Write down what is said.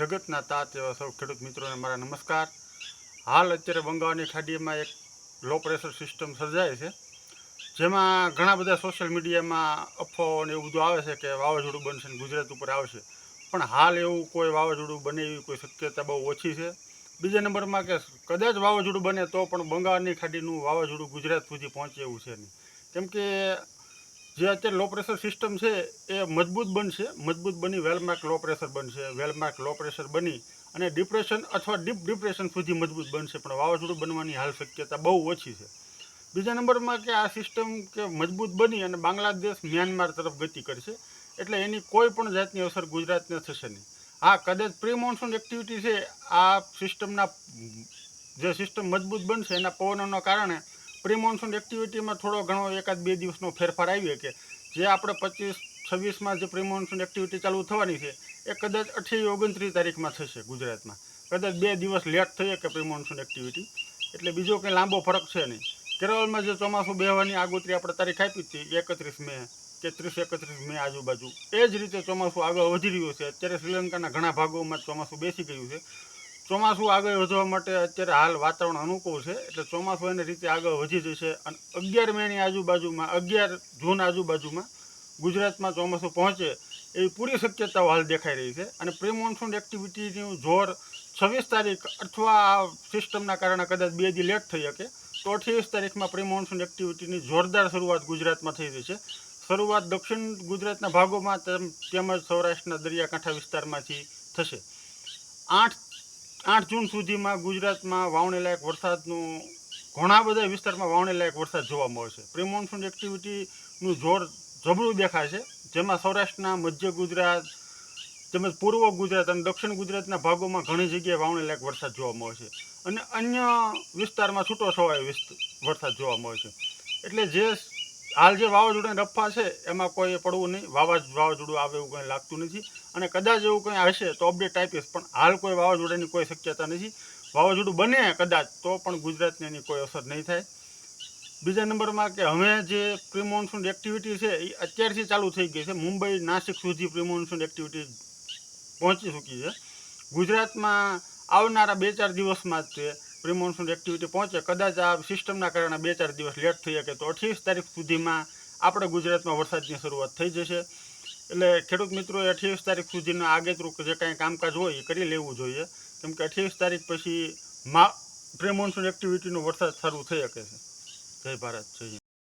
જગતના તાત એવા સૌ ખેડૂત મિત્રોને મારા નમસ્કાર. હાલ અત્યારે બંગાળની ખાડીમાં એક લો પ્રેશર સિસ્ટમ સર્જાય છે, જેમાં ઘણા બધા સોશિયલ મીડિયામાં અફવાઓ ને એવું બધું આવે છે કે વાવાઝોડું બનશે ને ગુજરાત ઉપર આવશે. પણ હાલ એવું કોઈ વાવાઝોડું બને એવી કોઈ શક્યતા બહુ ઓછી છે. બીજા નંબરમાં કે કદાચ વાવાઝોડું બને તો પણ બંગાળની ખાડીનું વાવાઝોડું ગુજરાત સુધી પહોંચે એવું છે નહીં. કેમ કે જે અત્યારે લો પ્રેશર સિસ્ટમ છે, એ મજબૂત બનશે. મજબૂત બની વેલમાર્ક લો પ્રેશર બનશે. વેલમાર્ક લો પ્રેશર બની અને ડિપ્રેશન અથવા ડીપ ડિપ્રેશન સુધી મજબૂત બનશે. પણ વાવાઝોડું બનવાની હાલ શક્યતા બહુ ઓછી છે. બીજા નંબરમાં કે આ સિસ્ટમ કે મજબૂત બની અને બાંગ્લાદેશ મ્યાનમાર તરફ ગતિ કરશે, એટલે એની કોઈ પણ જાતની અસર ગુજરાતને થશે નહીં. હા, કદાચ પ્રી મોન્સૂન એક્ટિવિટી છે, આ સિસ્ટમના જે સિસ્ટમ મજબૂત બનશે, એના પવનોના કારણે પ્રી મોન્સૂન એક્ટિવિટીમાં થોડો ઘણો એકાદ બે દિવસનો ફેરફાર આવ્યો કે જે આપણે પચીસ, છવ્વીસમાં જે પ્રી મોન્સૂન એક્ટિવિટી ચાલુ થવાની છે, એ કદાચ અઠ્યાવીસ, ઓગણત્રીસ તારીખમાં થશે ગુજરાતમાં. કદાચ બે દિવસ લેટ થઈ કે પ્રી મોન્સૂન એક્ટિવિટી એટલે બીજો કંઈ લાંબો ફરક છે નહીં. કેરળમાં જે ચોમાસું બેહવાની આગોતરી આપણે તારીખ આપી હતી એકત્રીસ મે કે ત્રીસ એકત્રીસ મે આજુબાજુ. એ જ રીતે ચોમાસું આગળ વધી રહ્યું છે. અત્યારે શ્રીલંકાના ઘણા ભાગોમાં ચોમાસું બેસી ગયું છે. ચોમાસું આગળ વધવા માટે અત્યારે હાલ વાતાવરણ અનુકૂળ છે. એટલે ચોમાસું એની રીતે આગળ વધી જશે અને અગિયાર મેની આજુબાજુમાં, અગિયાર જૂન આજુબાજુમાં ગુજરાતમાં ચોમાસું પહોંચે એવી પૂરી શક્યતાઓ હાલ દેખાઈ રહી છે. અને પ્રી મોન્સૂન એક્ટિવિટીનું જોર છવ્વીસ તારીખ અથવા આ સિસ્ટમના કારણે કદાચ બે દી લેટ થઈ શકે. તો અઠ્યાવીસ તારીખમાં પ્રી મોન્સૂન એક્ટિવિટીની જોરદાર શરૂઆત ગુજરાતમાં થઈ રહી છે. શરૂઆત દક્ષિણ ગુજરાતના ભાગોમાં તેમ- તેમજ સૌરાષ્ટ્રના દરિયાકાંઠા વિસ્તારમાંથી થશે. આઠ આઠ જૂન સુધીમાં ગુજરાતમાં વાવણી લાયક વરસાદનું ઘણા બધા વિસ્તારમાં વાવણી લાયક વરસાદ જોવા મળશે પ્રી મોન્સૂન એક્ટિવિટીનું જોર જબરું દેખાય છે. જેમાં સૌરાષ્ટ્રના મધ્ય ગુજરાત, તેમજ પૂર્વ ગુજરાત અને દક્ષિણ ગુજરાતના ભાગોમાં ઘણી જગ્યાએ વાવણી લાયક વરસાદ જોવા મળે છે. અને અન્ય વિસ્તારમાં છૂટો છવાયો વરસાદ જોવા મળે છે. એટલે જે હાલ જે વાવાઝોડાની રફા છે, એમાં કોઈ પડવું નહીં. વાવા વાવાઝોડું આવે એવું કંઈ લાગતું નથી. અને કદાચ એવું કંઈ હશે તો અપડેટ આપીશ પણ હાલ કોઈ વાવાઝોડાની કોઈ શક્યતા નથી. વાવાઝોડું બને કદાચ તો પણ ગુજરાતને એની કોઈ અસર નહીં થાય. બીજા નંબરમાં કે હવે જે પ્રી મોન્સૂન એક્ટિવિટી છે એ અત્યારથી ચાલુ થઈ ગઈ છે. મુંબઈ, નાસિક સુધી પ્રી મોન્સૂન એક્ટિવિટી પહોંચી ચૂકી છે. ગુજરાતમાં આવનારા બે ચાર દિવસમાં જ તે પ્રી મોન્સૂન એક્ટિવિટી પહોંચે, કદાચ આ સિસ્ટમના કારણે બે ચાર દિવસ લેટ થઈ શકે તો અઠ્યાવીસ તારીખ સુધીમાં આપણે ગુજરાતમાં વરસાદની શરૂઆત થઈ જશે. એટલે ખેડૂત મિત્રોએ અઠ્યાવીસ તારીખ સુધીના આગેતરું જે કાંઈ કામકાજ હોય એ કરી લેવું જોઈએ. કેમ કે અઠ્યાવીસ તારીખ પછી મા પ્રી મોન્સૂન એક્ટિવિટીનો વરસાદ શરૂ થઈ શકે છે. જય ભારત, જય